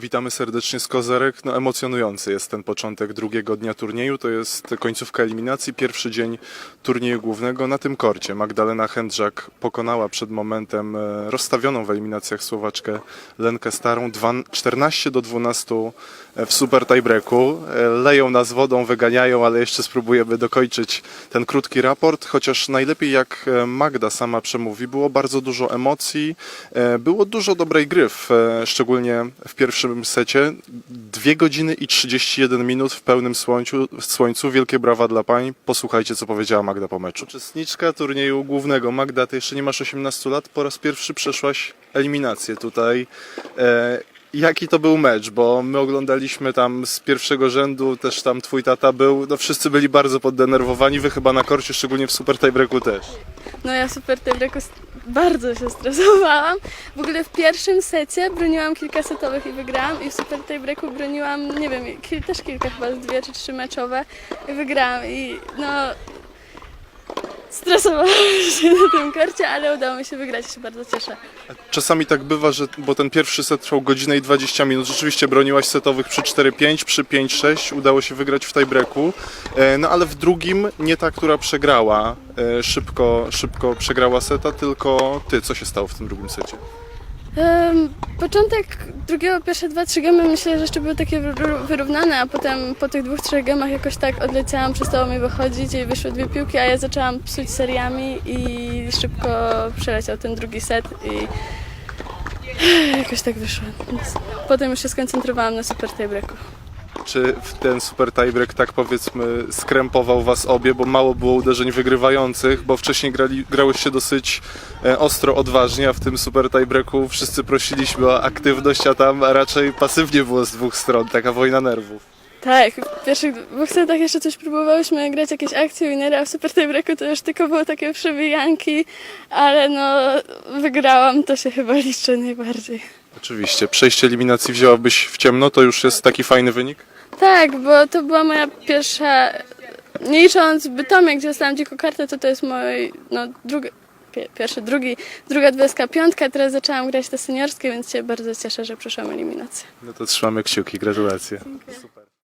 Witamy serdecznie z Kozarek. No, emocjonujący jest ten początek drugiego dnia turnieju. To jest końcówka eliminacji, pierwszy dzień turnieju głównego. Na tym korcie Magdalena Händrzak pokonała przed momentem e, rozstawioną w eliminacjach Słowaczkę Lenkę Starą dwa- 14 do 12 w super tiebreaku. E, Leją nas wodą, wyganiają, ale jeszcze spróbujemy dokończyć ten krótki raport. Chociaż najlepiej jak e, Magda sama przemówi, było bardzo dużo emocji, e, było dużo dobrej gry, w, e, szczególnie w pierwszym secie. Dwie godziny i 31 minut w pełnym słońcu. słońcu. Wielkie brawa dla pań. Posłuchajcie, co powiedziała Magda po meczu. Uczestniczka turnieju głównego. Magda, ty jeszcze nie masz 18 lat, po raz pierwszy przeszłaś eliminację tutaj. E, Jaki to był mecz? Bo my oglądaliśmy tam z pierwszego rzędu, też tam twój tata był. No wszyscy byli bardzo poddenerwowani, wy chyba na korcie, szczególnie w super tiebreaku też. No ja super st- bardzo się stresowałam. W ogóle w pierwszym secie broniłam kilka setowych i wygrałam i w super tiebreaku broniłam, nie wiem, też kilka chyba, dwie czy trzy meczowe i wygrałam i no stresowałam się na tym korcie, ale udało mi się wygrać, się bardzo cieszę. Czasami tak bywa, że bo ten pierwszy set trwał godzinę i 20 minut. Rzeczywiście broniłaś setowych przy 4-5, przy 5-6. Udało się wygrać w tiebreaku. E, No ale w drugim nie ta, która przegrała, e, szybko, szybko przegrała seta, tylko ty. Co się stało w tym drugim secie? Em, początek drugiego, pierwsze dwa, trzy gemy myślę, że jeszcze były takie wyrównane, a potem po tych dwóch, trzech gemach jakoś tak odleciałam, przestało mi wychodzić i wyszły dwie piłki, a ja zaczęłam psuć seriami i szybko przeleciał ten drugi set i jakoś tak wyszło. Potem już się skoncentrowałam na super tiebreaku. Czy w ten super tiebreak tak powiedzmy skrępował was obie, bo mało było uderzeń wygrywających, bo wcześniej grali, grałyście dosyć e, ostro, odważnie, a w tym super tiebreaku wszyscy prosiliśmy o aktywność, a tam raczej pasywnie było z dwóch stron, taka wojna nerwów. Tak, w pierwszych dwóch setach jeszcze coś próbowałyśmy grać jakieś akcje winery, a w super tiebreaku to już tylko były takie przebijanki, ale no wygrałam, to się chyba liczy najbardziej. Oczywiście, przejście eliminacji wzięłabyś w ciemno, to już jest taki fajny wynik? Tak, bo to była moja pierwsza, nie licząc Bytomie, gdzie dostałam dziką kartę, to to jest mój, no, drugi, pie, pierwszy, drugi, druga dwudziestka piątka, teraz zaczęłam grać te seniorskie, więc się bardzo cieszę, że przeszłam eliminację. No to trzymamy kciuki, gratulacje. Super.